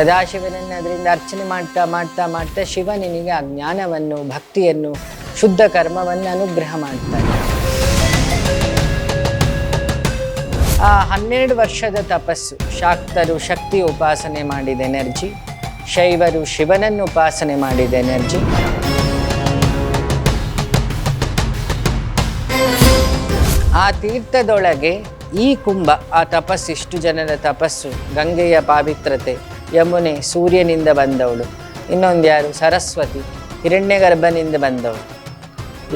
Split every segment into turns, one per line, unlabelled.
ಸದಾಶಿವನನ್ನು ಅದರಿಂದ ಅರ್ಚನೆ ಮಾಡ್ತಾ ಮಾಡ್ತಾ ಮಾಡ್ತಾ ಶಿವ ನಿನಗೆ ಆ ಜ್ಞಾನವನ್ನು, ಭಕ್ತಿಯನ್ನು, ಶುದ್ಧ ಕರ್ಮವನ್ನು ಅನುಗ್ರಹ ಮಾಡ್ತಾನೆ. ಆ ಹನ್ನೆರಡು ವರ್ಷದ ತಪಸ್ಸು, ಶಾಕ್ತರು ಶಕ್ತಿ ಉಪಾಸನೆ ಮಾಡಿದ ಎನರ್ಜಿ, ಶೈವರು ಶಿವನನ್ನು ಉಪಾಸನೆ ಮಾಡಿದ ಎನರ್ಜಿ. ಆ ತೀರ್ಥದೊಳಗೆ ಈ ಕುಂಭ, ಆ ತಪಸ್ಸು, ಇಷ್ಟು ಜನರ ತಪಸ್ಸು, ಗಂಗೆಯ ಪಾವಿತ್ರತೆ ಯಮುನೆ ಸೂರ್ಯನಿಂದ ಬಂದವಳು. ಇನ್ನೊಂದು ಯಾರು? ಸರಸ್ವತಿ. ಹಿರಣ್ಯಗರ್ಭನಿಂದ ಬಂದವಳು.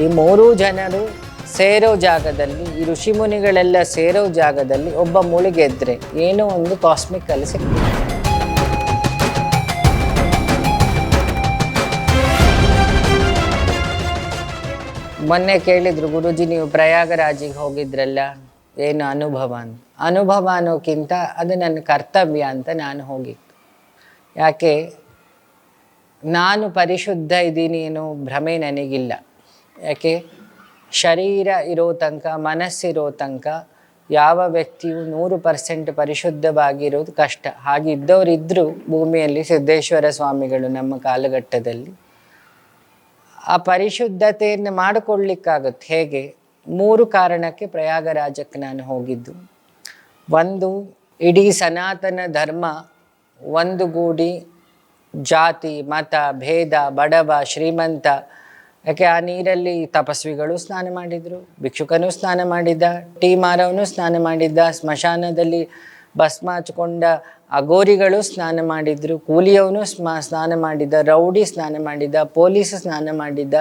ಈ ಮೂರೂ ಜನರು ಸೇರೋ ಜಾಗದಲ್ಲಿ, ಈ ಋಷಿಮುನಿಗಳೆಲ್ಲ ಸೇರೋ ಜಾಗದಲ್ಲಿ ಒಬ್ಬ ಮುಳುಗೆದ್ರೆ ಏನೋ ಒಂದು ಕಾಸ್ಮಿಕ್ ಅಲ್ಲಿ ಸಿಗ್ತದೆ. ಮೊನ್ನೆ ಕೇಳಿದ್ರು, ಗುರುಜಿ, ನೀವು ಪ್ರಯಾಗರಾಜಿಗೆ ಹೋಗಿದ್ರಲ್ಲ? ಏನು ಅನುಭವ? ಅನುಭವ ಅನ್ನೋಕ್ಕಿಂತ ಅದು ನನ್ನ ಕರ್ತವ್ಯ ಅಂತ ನಾನು ಹೋಗಿದ್ದು ಯಾಕೆ? ನಾನು ಪರಿಶುದ್ಧ ಇದ್ದೀನಿ ಏನೋ ಭ್ರಮೆ ನನಗಿಲ್ಲ. ಯಾಕೆ? ಶರೀರ ಇರೋ ತನಕ, ಮನಸ್ಸಿರೋ ತನಕ ಯಾವ ವ್ಯಕ್ತಿಯು ನೂರು ಪರ್ಸೆಂಟ್ ಪರಿಶುದ್ಧವಾಗಿರೋದು ಕಷ್ಟ. ಹಾಗಿದ್ದವರಿದ್ದರೂ ಭೂಮಿಯಲ್ಲಿ ಸಿದ್ದೇಶ್ವರ ಸ್ವಾಮಿಗಳು ನಮ್ಮ ಕಾಲಘಟ್ಟದಲ್ಲಿ ಆ ಪರಿಶುದ್ಧತೆಯನ್ನು ಮಾಡಿಕೊಳ್ಳಿಕ್ಕಾಗುತ್ತೆ. ಹೇಗೆ? ಮೂರು ಕಾರಣಕ್ಕೆ ಪ್ರಯಾಗರಾಜಕ್ಕೆ ನಾನು ಹೋಗಿದ್ದು. ಒಂದು, ಇಡೀ ಸನಾತನ ಧರ್ಮ ಒಂದುಗೂಡಿ ಜಾತಿ, ಮತ, ಭೇದ, ಬಡವ, ಶ್ರೀಮಂತ. ಯಾಕೆ ಆ ನೀರಲ್ಲಿ ತಪಸ್ವಿಗಳು ಸ್ನಾನ ಮಾಡಿದರು, ಭಿಕ್ಷುಕನೂ ಸ್ನಾನ ಮಾಡಿದ್ದ, ಟೀ ಮಾರವನು ಸ್ನಾನ ಮಾಡಿದ್ದ, ಸ್ಮಶಾನದಲ್ಲಿ ಭಸ್ಮ ಹಚ್ಕೊಂಡ ಅಗೋರಿಗಳು ಸ್ನಾನ ಮಾಡಿದ್ರು, ಕೂಲಿಯವನು ಸ್ನಾನ ಮಾಡಿದ, ರೌಡಿ ಸ್ನಾನ ಮಾಡಿದ, ಪೊಲೀಸ್ ಸ್ನಾನ ಮಾಡಿದ್ದ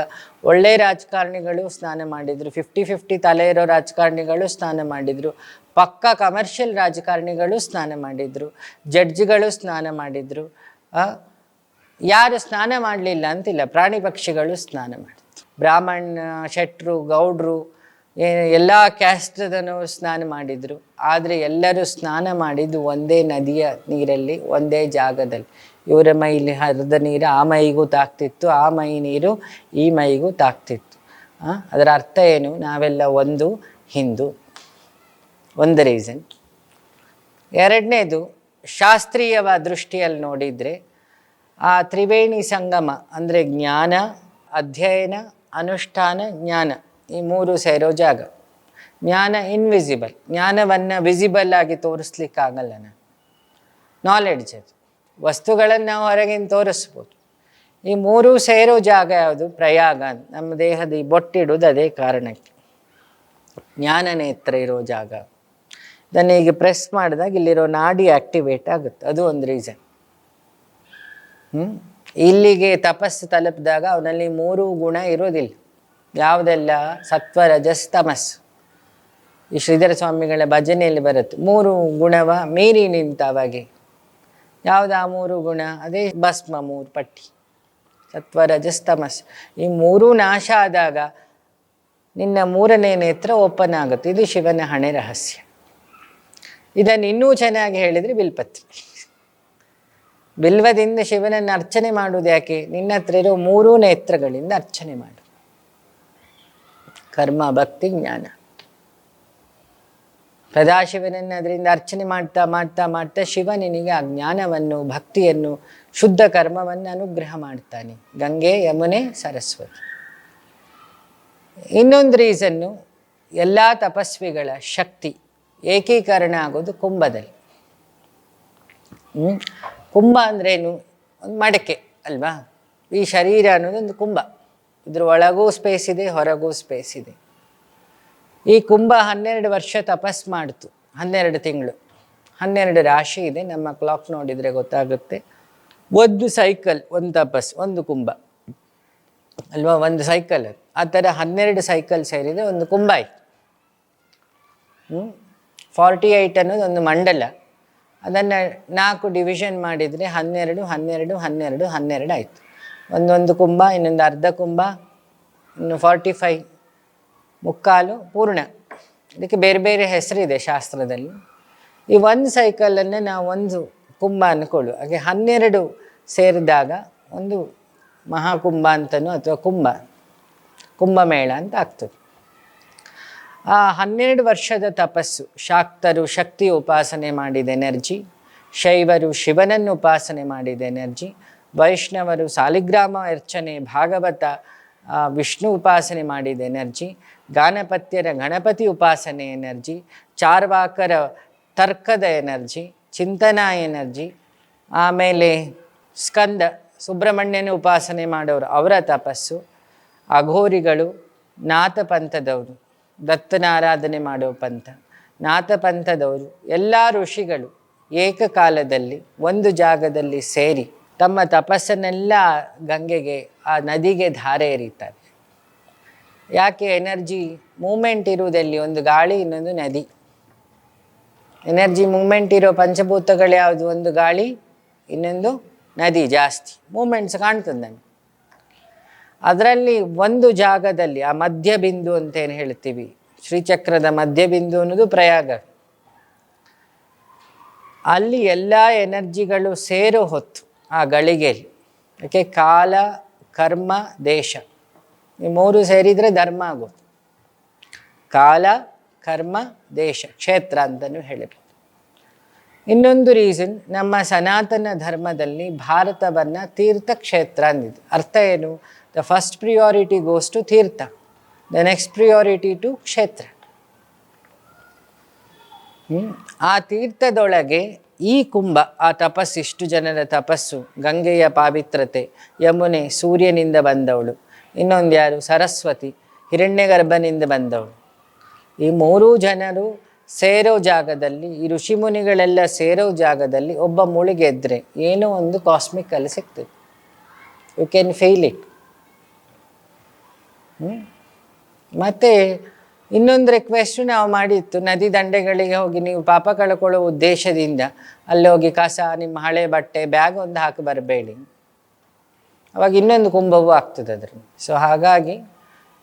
ಒಳ್ಳೆ ರಾಜಕಾರಣಿಗಳು ಸ್ನಾನ ಮಾಡಿದ್ರು ಫಿಫ್ಟಿ ಫಿಫ್ಟಿ ತಲೆ ಇರೋ ರಾಜಕಾರಣಿಗಳು ಸ್ನಾನ ಮಾಡಿದ್ರು, ಪಕ್ಕ ಕಮರ್ಷಿಯಲ್ ರಾಜಕಾರಣಿಗಳು ಸ್ನಾನ ಮಾಡಿದ್ರು ಜಡ್ಜ್ಗಳು ಸ್ನಾನ ಮಾಡಿದ್ರು ಯಾರು ಸ್ನಾನ ಮಾಡಲಿಲ್ಲ ಅಂತಿಲ್ಲ, ಪ್ರಾಣಿ ಪಕ್ಷಿಗಳು ಸ್ನಾನ ಮಾಡಿದ್ರು. ಬ್ರಾಹ್ಮಣ ಶೆಟ್ರು ಗೌಡ್ರು ಎಲ್ಲ ಕ್ಯಾಸ್ಟದನವರು ಸ್ನಾನ ಮಾಡಿದರು. ಆದರೆ ಎಲ್ಲರೂ ಸ್ನಾನ ಮಾಡಿದ್ದು ಒಂದೇ ನದಿಯ ನೀರಲ್ಲಿ, ಒಂದೇ ಜಾಗದಲ್ಲಿ. ಇವರ ಮೈಲಿ ಹರಿದ ನೀರು ಆ ಮೈಗೂ ತಾಕ್ತಿತ್ತು, ಆ ಮೈ ನೀರು ಈ ಮೈಗೂ ತಾಕ್ತಿತ್ತು. ಅದರ ಅರ್ಥ ಏನು? ನಾವೆಲ್ಲ ಒಂದು ಹಿಂದೂ. ಒಂದು ರೀಸನ್ ಎರಡನೇದು ಶಾಸ್ತ್ರೀಯವಾದ ದೃಷ್ಟಿಯಲ್ಲಿ ನೋಡಿದರೆ, ಆ ತ್ರಿವೇಣಿ ಸಂಗಮ ಅಂದರೆ ಜ್ಞಾನ, ಅಧ್ಯಯನ, ಅನುಷ್ಠಾನ, ಜ್ಞಾನ. ಈ ಮೂರು ಸೇರೋ ಜಾಗ. ಜ್ಞಾನ ಇನ್ವಿಸಿಬಲ್ ಜ್ಞಾನವನ್ನು ವಿಸಿಬಲ್ ಆಗಿ ತೋರಿಸ್ಲಿಕ್ಕಾಗಲ್ಲ ನಾನು. ನಾಲೆಡ್ಜ್ ಅದು. ವಸ್ತುಗಳನ್ನು ನಾವು ಹೊರಗಿಂದ ತೋರಿಸ್ಬೋದು. ಈ ಮೂರು ಸೇರೋ ಜಾಗ ಯಾವುದು? ಪ್ರಯಾಗ ನಮ್ಮ ದೇಹದ ಈ ಬೊಟ್ಟಿಡುವುದು ಅದೇ ಕಾರಣಕ್ಕೆ. ಜ್ಞಾನ ನೇತ್ರ ಇರೋ ಜಾಗ. ಇದನ್ನು ಈಗ ಪ್ರೆಸ್ ಮಾಡಿದಾಗ ಇಲ್ಲಿರೋ ನಾಡಿ ಆಕ್ಟಿವೇಟ್ ಆಗುತ್ತೆ. ಅದು ಒಂದು ರೀಸನ್ ಹ್ಞೂ ಇಲ್ಲಿಗೆ ತಪಸ್ಸು ತಲುಪಿದಾಗ ಅವನಲ್ಲಿ ಮೂರು ಗುಣ ಇರೋದಿಲ್ಲ. ಯಾವುದೆಲ್ಲ? ಸತ್ವ ತಮಸ್ ಈ ಶ್ರೀಧರ ಸ್ವಾಮಿಗಳ ಭಜನೆಯಲ್ಲಿ ಬರುತ್ತೆ. ಮೂರು ಗುಣವ ಮೀರಿ ನಿಂತವಾಗೆ ಯಾವುದು ಆ ಮೂರು ಗುಣ? ಅದೇ ಭಸ್ಮ ಮೂರು ಪಟ್ಟಿ. ಸತ್ವ ರಜಸ್ ತಮಸ್ ಈ ಮೂರೂ ನಾಶ ಆದಾಗ ನಿನ್ನ ಮೂರನೇ ನೇತ್ರ ಓಪನ್ ಆಗುತ್ತೆ. ಇದು ಶಿವನ ಹಣೆ ರಹಸ್ಯ. ಇದನ್ನು ಇನ್ನೂ ಚೆನ್ನಾಗಿ ಹೇಳಿದರೆ ಬಿಲ್ಪತ್ರಿ. ಬಿಲ್ವದಿಂದ ಶಿವನನ್ನು ಅರ್ಚನೆ ಮಾಡುವುದು ಯಾಕೆ? ನಿನ್ನ ಹತ್ರ ಇರೋ ಮೂರೂ ನೇತ್ರಗಳಿಂದ ಅರ್ಚನೆ ಮಾಡು. ಕರ್ಮ ಭಕ್ತಿ ಜ್ಞಾನ ಸದಾಶಿವನನ್ನು ಅದರಿಂದ ಅರ್ಚನೆ ಮಾಡ್ತಾ ಮಾಡ್ತಾ ಮಾಡ್ತಾ ಶಿವ ನಿನಗೆ ಆ ಜ್ಞಾನವನ್ನು, ಭಕ್ತಿಯನ್ನು, ಶುದ್ಧ ಕರ್ಮವನ್ನು ಅನುಗ್ರಹ ಮಾಡ್ತಾನೆ ಗಂಗೆ, ಯಮುನೆ, ಸರಸ್ವತಿ. ಇನ್ನೊಂದು ರೀಸನ್ನು ಎಲ್ಲ ತಪಸ್ವಿಗಳ ಶಕ್ತಿ ಏಕೀಕರಣ ಆಗೋದು ಕುಂಭದಲ್ಲಿ? ಕುಂಭ ಅಂದ್ರೇನು? ಒಂದು ಮಡಕೆ ಅಲ್ವಾ? ಈ ಶರೀರ ಅನ್ನೋದೊಂದು ಕುಂಭ. ಇದ್ರ ಒಳಗೂ ಸ್ಪೇಸ್ ಇದೆ, ಹೊರಗೂ ಸ್ಪೇಸ್ ಇದೆ. ಈ ಕುಂಭ ಹನ್ನೆರಡು ವರ್ಷ ತಪಸ್ ಮಾಡ್ತು, ಹನ್ನೆರಡು ತಿಂಗಳು. ಹನ್ನೆರಡು ರಾಶಿ ಇದೆ, ನಮ್ಮ ಕ್ಲಾಕ್ ನೋಡಿದರೆ ಗೊತ್ತಾಗುತ್ತೆ. ಒಂದು ಸೈಕಲ್ ಒಂದು ತಪಸ್, ಒಂದು ಕುಂಭ. ಅಲ್ವಾ, ಒಂದು ಸೈಕಲ್ ಆ ಥರ ಹನ್ನೆರಡು ಸೈಕಲ್ ಸೇರಿದೆ, ಒಂದು ಕುಂಭ ಆಯ್ತು. ಫಾರ್ಟಿ ಏಯ್ಟ್ ಅನ್ನೋದು ಒಂದು ಮಂಡಲ. ಅದನ್ನು ನಾಲ್ಕು ಡಿವಿಷನ್ ಮಾಡಿದರೆ ಹನ್ನೆರಡು ಹನ್ನೆರಡು ಹನ್ನೆರಡು ಹನ್ನೆರಡು ಆಯಿತು. ಒಂದೊಂದು ಕುಂಭ, ಇನ್ನೊಂದು ಅರ್ಧ ಕುಂಭ ಇನ್ನು ಫಾರ್ಟಿ ಫೈ ಮುಕ್ಕಾಲು ಪೂರ್ಣ. ಇದಕ್ಕೆ ಬೇರೆ ಬೇರೆ ಹೆಸರಿದೆ ಶಾಸ್ತ್ರದಲ್ಲಿ. ಈ ಒಂದು ಸೈಕಲನ್ನು ನಾವು ಒಂದು ಕುಂಭ ಅಂದ್ಕೊಳ್ಳು ಹಾಗೆ ಹನ್ನೆರಡು ಸೇರಿದಾಗ ಒಂದು ಮಹಾಕುಂಭ ಅಂತನೂ ಅಥವಾ ಕುಂಭ, ಕುಂಭಮೇಳ ಅಂತ ಆಗ್ತದೆ. ಆ ಹನ್ನೆರಡು ವರ್ಷದ ತಪಸ್ಸು, ಶಾಕ್ತರು ಶಕ್ತಿ ಉಪಾಸನೆ ಮಾಡಿದ ಎನರ್ಜಿ, ಶೈವರು ಶಿವನನ್ನು ಉಪಾಸನೆ ಮಾಡಿದ ಎನರ್ಜಿ, ವೈಷ್ಣವರು ಸಾಲಿಗ್ರಾಮ ಅರ್ಚನೆ, ಭಾಗವತ ವಿಷ್ಣು ಉಪಾಸನೆ ಮಾಡಿದ ಎನರ್ಜಿ ಗಾನಪತ್ಯರ ಗಣಪತಿ ಉಪಾಸನೆ ಎನರ್ಜಿ, ಚಾರ್ವಾಕರ ತರ್ಕದ ಎನರ್ಜಿ, ಚಿಂತನಾ ಎನರ್ಜಿ, ಆಮೇಲೆ ಸ್ಕಂದ ಸುಬ್ರಹ್ಮಣ್ಯನ ಉಪಾಸನೆ ಮಾಡೋರು ಅವರ ತಪಸ್ಸು, ಅಘೋರಿಗಳು ನಾಥ ಪಂಥದವರು ದತ್ತನ ಆರಾಧನೆ ಮಾಡೋ ಪಂಥ, ನಾಥ ಪಂಥದವರು, ಎಲ್ಲ ಋಷಿಗಳು ಏಕಕಾಲದಲ್ಲಿ ಒಂದು ಜಾಗದಲ್ಲಿ ಸೇರಿ ತಮ್ಮ ತಪಸ್ಸನ್ನೆಲ್ಲ ಗಂಗೆಗೆ, ಆ ನದಿಗೆ ಧಾರೆ ಎರೀತಾರೆ. ಯಾಕೆ? ಎನರ್ಜಿ ಮೂಮೆಂಟ್ ಇರುವುದಲ್ಲಿ ಒಂದು ಗಾಳಿ, ಇನ್ನೊಂದು ನದಿ. ಎನರ್ಜಿ ಮೂಮೆಂಟ್ ಇರೋ ಪಂಚಭೂತಗಳು ಯಾವುದು? ಒಂದು ಗಾಳಿ, ಇನ್ನೊಂದು ನದಿ ಜಾಸ್ತಿ. ಮೂಮೆಂಟ್ಸ್ ಕಾಣ್ತದೆ ನನಗೆ. ಅದರಲ್ಲಿ ಒಂದು ಜಾಗದಲ್ಲಿ, ಆ ಮಧ್ಯ ಬಿಂದು ಅಂತ ಏನು ಹೇಳ್ತೀವಿ? ಶ್ರೀಚಕ್ರದ ಮಧ್ಯ ಬಿಂದು ಅನ್ನೋದು ಪ್ರಯಾಗ. ಅಲ್ಲಿ ಎಲ್ಲ ಎನರ್ಜಿಗಳು ಸೇರೋ ಹೊತ್ತು ಆ ಗಳಿಗೆಯಲ್ಲಿ ಯಾಕೆ ಕಾಲ, ಕರ್ಮ, ದೇಶ. ಈ ಮೂರು ಸೇರಿದರೆ ಧರ್ಮ ಆಗುತ್ತೆ ಕಾಲ, ಕರ್ಮ, ದೇಶ, ಕ್ಷೇತ್ರ ಅಂತಲೂ ಹೇಳಬಹುದು ಇನ್ನೊಂದು ರೀಸನ್ ನಮ್ಮ ಸನಾತನ ಧರ್ಮದಲ್ಲಿ ಭಾರತವನ್ನು ತೀರ್ಥಕ್ಷೇತ್ರ ಅಂದಿದೆ ಅರ್ಥ ಏನು? The first priority goes to Tirtha. The next priority to ಕ್ಷೇತ್ರ? ಆ ತೀರ್ಥದೊಳಗೆ ಈ ಕುಂಭ, ಆ ತಪಸ್ಸು ಇಷ್ಟು ಜನರ ತಪಸ್ಸು, ಗಂಗೆಯ ಪಾವಿತ್ರತೆ, ಯಮುನೆ ಸೂರ್ಯನಿಂದ ಬಂದವಳು. ಇನ್ನೊಂದು ಯಾರು? ಸರಸ್ವತಿ, ಹಿರಣ್ಯಗರ್ಭನಿಂದ ಬಂದವಳು. ಈ ಮೂರೂ ಜನರು ಸೇರೋ ಜಾಗದಲ್ಲಿ, ಈ ಋಷಿಮುನಿಗಳೆಲ್ಲ ಸೇರೋ ಜಾಗದಲ್ಲಿ ಒಬ್ಬ ಮುಳುಗೆದ್ರೆ ಏನೋ ಒಂದು ಕಾಸ್ಮಿಕ್ ಅಲ್ಲಿ ಸಿಗ್ತದೆ. ಯು ಕ್ಯಾನ್ ಫೀಲ್ ಇಟ್ ಮತ್ತು ಇನ್ನೊಂದು ರಿಕ್ವೆಸ್ಟು ನಾವು ಮಾಡಿತ್ತು, ನದಿ ದಂಡೆಗಳಿಗೆ ಹೋಗಿ ನೀವು ಪಾಪ ಕಳ್ಕೊಳ್ಳೋ ಉದ್ದೇಶದಿಂದ ಅಲ್ಲಿ ಹೋಗಿ ಕಸ, ನಿಮ್ಮ ಹಳೆ ಬಟ್ಟೆ ಬ್ಯಾಗ್ ಒಂದು ಹಾಕಿ ಬರಬೇಡಿ. ಅವಾಗ ಇನ್ನೊಂದು ಕುಂಭವೂ ಆಗ್ತದೆ ಅದ್ರ ಸೊ ಹಾಗಾಗಿ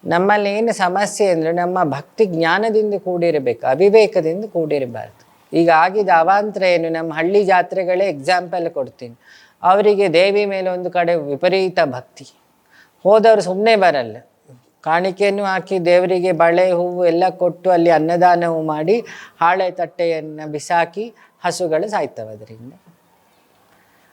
ನಮ್ಮಲ್ಲಿ ಏನು ಸಮಸ್ಯೆ ಅಂದರೆ ನಮ್ಮ ಭಕ್ತಿ ಜ್ಞಾನದಿಂದ ಕೂಡಿರಬೇಕು, ಅವಿವೇಕದಿಂದ ಕೂಡಿರಬಾರ್ದು. ಈಗ ಆಗಿದ ಅವಾಂತರ ಏನು, ನಮ್ಮ ಹಳ್ಳಿ ಜಾತ್ರೆಗಳೇ ಎಕ್ಸಾಂಪಲ್ ಕೊಡ್ತೀನಿ. ಅವರಿಗೆ ದೇವಿ ಮೇಲೆ ಒಂದು ಕಡೆ ವಿಪರೀತ ಭಕ್ತಿ. ಹೋದವರು ಸುಮ್ಮನೆ ಬರಲ್ಲ. ಕಾಣಿಕೆಯನ್ನು ಹಾಕಿ ದೇವರಿಗೆ ಬಳೆ, ಹೂವು ಎಲ್ಲ ಕೊಟ್ಟು ಅಲ್ಲಿ ಅನ್ನದಾನವು ಮಾಡಿ ಹಾಳೆ ತಟ್ಟೆಯನ್ನು ಬಿಸಾಕಿ ಹಸುಗಳು ಸಾಯ್ತವೆ ಅದರಿಂದ.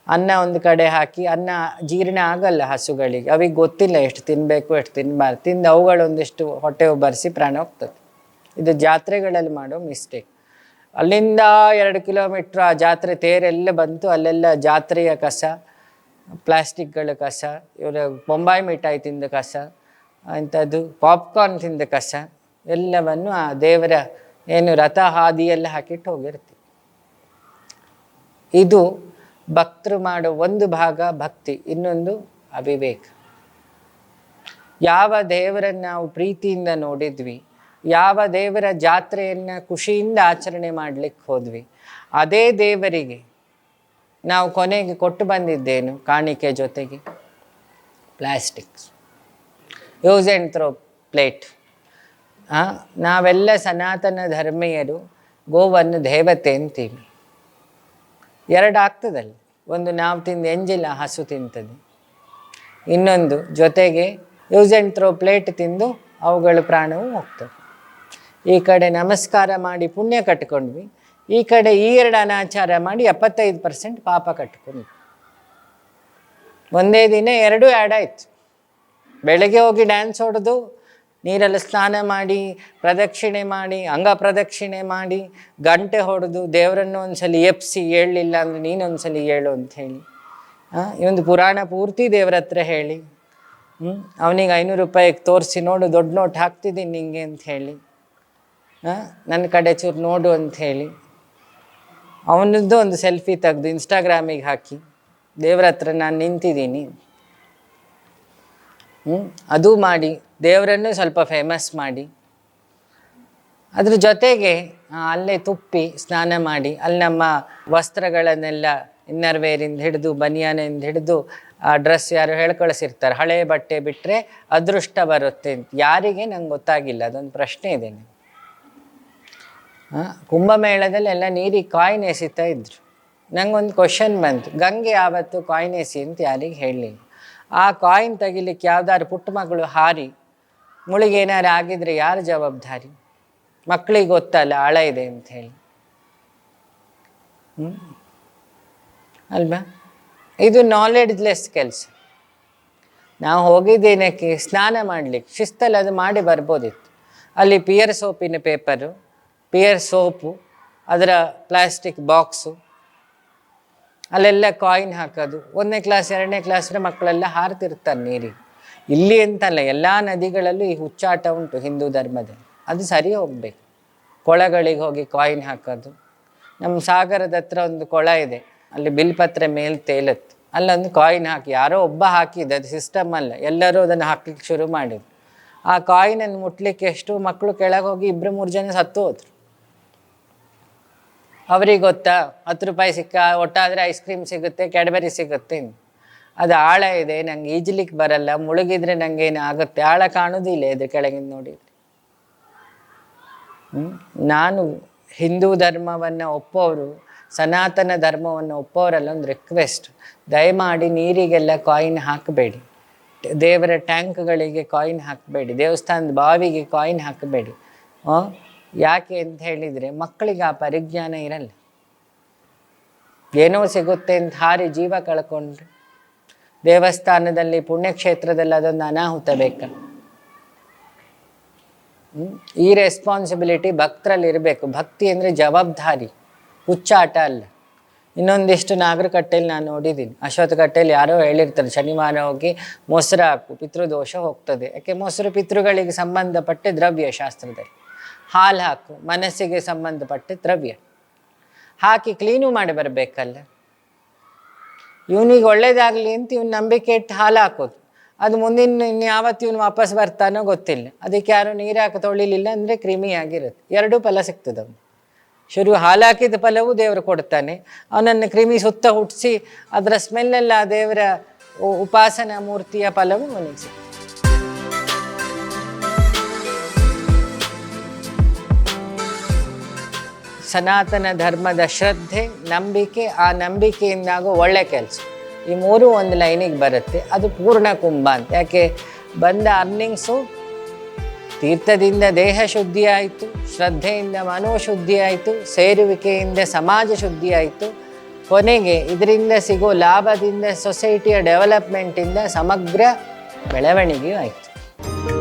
ಅನ್ನ ಒಂದು ಕಡೆ ಹಾಕಿ, ಅನ್ನ ಜೀರ್ಣ ಆಗಲ್ಲ ಹಸುಗಳಿಗೆ. ಅವಿಗೆ ಗೊತ್ತಿಲ್ಲ ಎಷ್ಟು ತಿನ್ನಬೇಕು ಎಷ್ಟು ತಿನ್ನಬಾರ್ದು ತಿಂದು ಅವುಗಳೊಂದಿಷ್ಟು ಹೊಟ್ಟೆ ಬರೆಸಿ ಪ್ರಾಣ ಹೋಗ್ತದೆ. ಇದು ಜಾತ್ರೆಗಳಲ್ಲಿ ಮಾಡೋ ಮಿಸ್ಟೇಕ್. ಅಲ್ಲಿಂದ ಎರಡು ಕಿಲೋಮೀಟ್ರ್ ಆ ಜಾತ್ರೆ ತೇರೆಲ್ಲ ಬಂತು. ಅಲ್ಲೆಲ್ಲ ಜಾತ್ರೆಯ ಕಸ, ಪ್ಲಾಸ್ಟಿಕ್ಗಳ ಕಸ, ಇವರ ಬೊಂಬಾಯಿ ಮಿಠಾಯಿ ತಿಂದ ಕಸ ಅಂಥದ್ದು ಪಾಪ್ಕಾರ್ನ್ ತಿಂದ ಕಸ ಎಲ್ಲವನ್ನು ಆ ದೇವರ ಏನು ರಥ ಹಾದಿಯೆಲ್ಲ ಹಾಕಿಟ್ಟು ಹೋಗಿರ್ತೀವಿ ಇದು ಭಕ್ತರು ಮಾಡೋ ಒಂದು ಭಾಗ ಭಕ್ತಿ, ಇನ್ನೊಂದು ಅವಿವೇಕ. ಯಾವ ದೇವರನ್ನು ನಾವು ಪ್ರೀತಿಯಿಂದ ನೋಡಿದ್ವಿ, ಯಾವ ದೇವರ ಜಾತ್ರೆಯನ್ನು ಖುಷಿಯಿಂದ ಆಚರಣೆ ಮಾಡಲಿಕ್ಕೆ ಹೋದ್ವಿ, ಅದೇ ದೇವರಿಗೆ ನಾವು ಕೊನೆಗೆ ಕೊಟ್ಟು ಬಂದಿದ್ದೇನು, ಕಾಣಿಕೆ ಜೊತೆಗೆ. Plastics use and throw plate ನಾವೆಲ್ಲ ಸನಾತನ ಧರ್ಮೀಯರು, ಗೋವನ್ನು ದೇವತೆ ಅಂತೀವಿ. ಎರಡು ಆಗ್ತದಲ್ಲಿ ಒಂದು ನಾವು ತಿಂದು ಎಂಜಿಲ ಹಸು ತಿಂತದೆ. ಇನ್ನೊಂದು ಜೊತೆಗೆ ಯೂಸ್ ಆ್ಯಂಡ್ ಥ್ರೋ ಪ್ಲೇಟ್ ತಿಂದು ಅವುಗಳ ಪ್ರಾಣವು ಹೋಗ್ತವೆ ಈ ಕಡೆ ನಮಸ್ಕಾರ ಮಾಡಿ ಪುಣ್ಯ ಕಟ್ಕೊಂಡ್ವಿ. ಈ ಕಡೆ ಈ ಎರಡು ಅನಾಚಾರ ಮಾಡಿ ಎಪ್ಪತ್ತೈದು ಪರ್ಸೆಂಟ್ ಪಾಪ ಕಟ್ಕೊಂಡ್ವಿ. ಒಂದೇ ದಿನ ಎರಡೂ ಆ್ಯಡ್ ಆಯಿತು. ಬೆಳಗ್ಗೆ ಹೋಗಿ ಡ್ಯಾನ್ಸ್ ಹೊಡೆದು ನೀರಲ್ಲಿ ಸ್ನಾನ ಮಾಡಿ, ಪ್ರದಕ್ಷಿಣೆ ಮಾಡಿ, ಅಂಗ ಪ್ರದಕ್ಷಿಣೆ ಮಾಡಿ, ಗಂಟೆ ಹೊಡೆದು ದೇವರನ್ನು ಒಂದ್ಸಲಿ ಎಪ್ಸಿ ಹೇಳಲಿಲ್ಲ ಅಂದರೆ ನೀನೊಂದ್ಸಲಿ ಹೇಳು ಅಂತ ಹೇಳಿ. ಈ ಒಂದು ಪುರಾಣ ಪೂರ್ತಿ ದೇವರ ಹತ್ರ ಹೇಳಿ. ಹ್ಞೂ ಅವನಿಗೆ ಐನೂರು ರೂಪಾಯಿಗೆ ತೋರಿಸಿ, ನೋಡು, ದೊಡ್ಡ ನೋಟ್ ಹಾಕ್ತಿದ್ದೀನಿ ನಿಂಗೆ ಅಂತ ಹೇಳಿ. ನನ್ನ ಕಡೆ ಚೂರು ನೋಡು ಅಂತ ಹೇಳಿ. ಅವನದ್ದು ಒಂದು ಸೆಲ್ಫಿ ತೆಗೆದು ಇನ್ಸ್ಟಾಗ್ರಾಮಿಗೆ ಹಾಕಿ. ದೇವ್ರ ಹತ್ರ ನಾನು ನಿಂತಿದ್ದೀನಿ. ಹ್ಞೂ ಅದು ಮಾಡಿ, ದೇವರನ್ನು ಸ್ವಲ್ಪ ಫೇಮಸ್ ಮಾಡಿ. ಅದ್ರ ಜೊತೆಗೆ ಅಲ್ಲೇ ತುಪ್ಪಿ ಸ್ನಾನ ಮಾಡಿ, ಅಲ್ಲಿ ನಮ್ಮ ವಸ್ತ್ರಗಳನ್ನೆಲ್ಲ ಇನ್ನರ್ ವೇರಿಂದ ಹಿಡಿದು, ಬನಿಯಾನಿಂದ ಹಿಡಿದು, ಆ ಡ್ರೆಸ್ ಯಾರು ಹೇಳ್ಕೊಳಿಸಿರ್ತಾರೆ, ಹಳೆ ಬಟ್ಟೆ ಬಿಟ್ಟರೆ ಅದೃಷ್ಟ ಬರುತ್ತೆ. ಯಾರಿಗೆ ನಂಗೆ ಗೊತ್ತಾಗಿಲ್ಲ, ಅದೊಂದು ಪ್ರಶ್ನೆ ಇದೆ ನಿಮ್ಗೆ. ಕುಂಭಮೇಳದಲ್ಲಿ ಎಲ್ಲ ನೀರಿಗೆ ಕಾಯಿನ್ ಎಸಿತಾ ಇದ್ರು. ನಂಗೊಂದು ಕ್ವಶನ್ ಬಂತು, ಗಂಗೆ ಯಾವತ್ತು ಕಾಯಿನ್ ಎಸಿ ಅಂತ ಯಾರಿಗೆ ಹೇಳಲಿಲ್ಲ ಆ ಕಾಯಿನ್ ತೆಗಿಲಿಕ್ಕೆ ಯಾವ್ದಾದ್ರು ಪುಟ್ಟ ಮಗಳು ಹಾರಿ ಮುಳುಗೇನಾರು ಆಗಿದ್ರೆ ಯಾರು ಜವಾಬ್ದಾರಿ? ಮಕ್ಕಳಿಗೆ ಗೊತ್ತಲ್ಲ ಆಳ ಇದೆ ಅಂತ ಹೇಳಿ. ಹ್ಮ್? ಅಲ್ವಾ? ಇದು ನಾಲೆಡ್ಜ್ಲೆಸ್ ಕೆಲಸ. ನಾವು ಹೋಗಿದ್ದೇನಕ್ಕೆ ಸ್ನಾನ ಮಾಡಲಿಕ್ಕೆ. ಶಿಸ್ತಲ್ಲಿ ಅದು ಮಾಡಿ ಬರ್ಬೋದಿತ್ತು. ಅಲ್ಲಿ ಪಿಯರ್ ಸೋಪಿನ ಪೇಪರು ಪಿಯರ್ ಸೋಪು, ಅದರ ಪ್ಲಾಸ್ಟಿಕ್ ಬಾಕ್ಸು ಅಲ್ಲೆಲ್ಲ ಕಾಯಿನ್ ಹಾಕೋದು. ಒಂದನೇ ಕ್ಲಾಸ್ ಎರಡನೇ ಕ್ಲಾಸ್ನ ಮಕ್ಕಳೆಲ್ಲ ಹಾರ್ತಿರ್ತಾರೆ ನೀರಿಗೆ. ಇಲ್ಲಿ ಅಂತಲ್ಲ, ಎಲ್ಲ ನದಿಗಳಲ್ಲೂ ಈ ಹುಚ್ಚಾಟ ಉಂಟು ಹಿಂದೂ ಧರ್ಮದಲ್ಲಿ. ಅದು ಸರಿ ಹೋಗ್ಬೇಕು. ಕೊಳಗಳಿಗೆ ಹೋಗಿ ಕಾಯಿನ್ ಹಾಕೋದು. ನಮ್ಮ ಸಾಗರದ ಹತ್ರ ಒಂದು ಕೊಳ ಇದೆ. ಅಲ್ಲಿ ಬಿಲ್ಪತ್ರೆ ಮೇಲೆ ತೇಲತ್ತು. ಅಲ್ಲೊಂದು ಕಾಯಿನ್ ಹಾಕಿ, ಯಾರೋ ಒಬ್ಬ ಹಾಕಿದ್ದು, ಅದು ಸಿಸ್ಟಮ್ ಅಲ್ಲ. ಎಲ್ಲರೂ ಅದನ್ನು ಹಾಕ್ಲಿಕ್ಕೆ ಶುರು ಮಾಡಿದ್ರು. ಆ ಕಾಯಿನನ್ನು ಮುಟ್ಲಿಕ್ಕೆ ಎಷ್ಟು ಮಕ್ಕಳು ಕೆಳಗೆ ಹೋಗಿ ಇಬ್ಬರು ಮೂರು ಜನ ಸತ್ತು ಹೋದ್ರು ಅವ್ರಿಗೆ ಗೊತ್ತಾ? ಹತ್ತು ರೂಪಾಯಿ ಸಿಕ್ಕ, ಒಟ್ಟಾದರೆ ಐಸ್ ಕ್ರೀಮ್ ಸಿಗುತ್ತೆ ಕ್ಯಾಡ್ಬರಿ ಸಿಗುತ್ತೆ ಅದು ಆಳ ಇದೆ, ನಂಗೆ ಈಜಲಿಕ್ಕೆ ಬರಲ್ಲ, ಮುಳುಗಿದ್ರೆ ನಂಗೆ ಏನು ಆಗುತ್ತೆ? ಆಳ ಕಾಣೋದಿಲ್ಲ ಇದ್ರ ಕೆಳಗಿಂದ ನೋಡಿದ್ರೆ. ನಾನು ಹಿಂದೂ ಧರ್ಮವನ್ನು ಒಪ್ಪೋರು, ಸನಾತನ ಧರ್ಮವನ್ನು ಒಪ್ಪೋರಲ್ಲ ಒಂದು ರಿಕ್ವೆಸ್ಟ್ ದಯಮಾಡಿ ನೀರಿಗೆಲ್ಲ ಕಾಯಿನ್ ಹಾಕಬೇಡಿ. ದೇವರ ಟ್ಯಾಂಕ್ಗಳಿಗೆ ಕಾಯಿನ್ ಹಾಕಬೇಡಿ, ದೇವಸ್ಥಾನದ ಬಾವಿಗೆ ಕಾಯಿನ್ ಹಾಕಬೇಡಿ? ಯಾಕೆ ಅಂತ ಹೇಳಿದರೆ ಮಕ್ಕಳಿಗೆ ಆ ಪರಿಜ್ಞಾನ ಇರಲ್ಲ. ಏನೋ ಸಿಗುತ್ತೆ ಅಂತ ಹಾರಿ ಜೀವ ಕಳ್ಕೊಂಡ್ರೆ. ದೇವಸ್ಥಾನದಲ್ಲಿ, ಪುಣ್ಯಕ್ಷೇತ್ರದಲ್ಲಿ ಅದೊಂದು ಅನಾಹುತ ಬೇಕ? ಈ ರೆಸ್ಪಾನ್ಸಿಬಿಲಿಟಿ ಭಕ್ತರಲ್ಲಿ ಇರಬೇಕು. ಭಕ್ತಿ ಅಂದರೆ ಜವಾಬ್ದಾರಿ, ಹುಚ್ಚಾಟ ಅಲ್ಲ. ಇನ್ನೊಂದಿಷ್ಟು ನಾಗರಕಟ್ಟೆಯಲ್ಲಿ ನಾನು ನೋಡಿದ್ದೀನಿ ಅಶ್ವತ್ಥಕಟ್ಟೆಯಲ್ಲಿ ಯಾರೋ ಹೇಳಿರ್ತಾರೆ, ಶನಿವಾರ ಹೋಗಿ ಮೊಸರು ಹಾಕು, ಪಿತೃದೋಷ ಹೋಗ್ತದೆ. ಯಾಕೆ ಮೊಸರು ಪಿತೃಗಳಿಗೆ ಸಂಬಂಧಪಟ್ಟ ದ್ರವ್ಯ ಶಾಸ್ತ್ರದಲ್ಲಿ. ಹಾಲು ಹಾಕು, ಮನಸ್ಸಿಗೆ ಸಂಬಂಧಪಟ್ಟ ದ್ರವ್ಯ. ಹಾಕಿ ಕ್ಲೀನು ಮಾಡಿ ಬರಬೇಕಲ್ಲ. ಇವನಿಗೆ ಒಳ್ಳೇದಾಗಲಿ ಅಂತ ಇವ್ನು ನಂಬಿಕೆ ಇಟ್ಟು ಹಾಲು ಹಾಕೋದು. ಅದು ಮುಂದಿನ ಇನ್ಯಾವತ್ತು ಇವನು ವಾಪಸ್ ಬರ್ತಾನೋ ಗೊತ್ತಿಲ್ಲ. ಅದಕ್ಕೆ ಯಾರು ನೀರು ಹಾಕಿ ತೊಳಿಲಿಲ್ಲ ಅಂದರೆ ಕ್ರಿಮಿ ಆಗಿರುತ್ತೆ. ಎರಡೂ ಫಲ ಸಿಗ್ತದೆ ಅವನು ಶುರು ಹಾಲು ಹಾಕಿದ ಫಲವೂ ದೇವರು ಕೊಡ್ತಾನೆ. ಅವನನ್ನು ಕ್ರಿಮಿ ಸುತ್ತ ಹುಟ್ಟಿಸಿ ಅದರ ಸ್ಮೆಲ್ಲೆಲ್ಲ ದೇವರ ಉಪಾಸನಾ ಮೂರ್ತಿಯ ಫಲವೂ ಅವನಿಗೆ ಸಿಗ್ತದೆ ಸನಾತನ ಧರ್ಮದ ಶ್ರದ್ಧೆ, ನಂಬಿಕೆ, ಆ ನಂಬಿಕೆಯಿಂದಾಗೋ ಒಳ್ಳೆ ಕೆಲಸ. ಈ ಮೂರು ಒಂದು ಲೈನಿಗೆ ಬರುತ್ತೆ. ಅದು ಪೂರ್ಣ ಕುಂಭ ಅಂತ. ಯಾಕೆ? ಬಂದ ಅರ್ನಿಂಗ್ಸು ತೀರ್ಥದಿಂದ ದೇಹ ಶುದ್ಧಿ ಆಯಿತು, ಶ್ರದ್ಧೆಯಿಂದ ಮನೋಶುದ್ಧಿ ಆಯಿತು, ಸೇರುವಿಕೆಯಿಂದ ಸಮಾಜ ಶುದ್ಧಿ ಆಯಿತು. ಕೊನೆಗೆ ಇದರಿಂದ ಸಿಗೋ ಲಾಭದಿಂದ, ಸೊಸೈಟಿಯ ಡೆವಲಪ್ಮೆಂಟಿಂದ ಸಮಗ್ರ ಬೆಳವಣಿಗೆಯೂ ಆಯಿತು.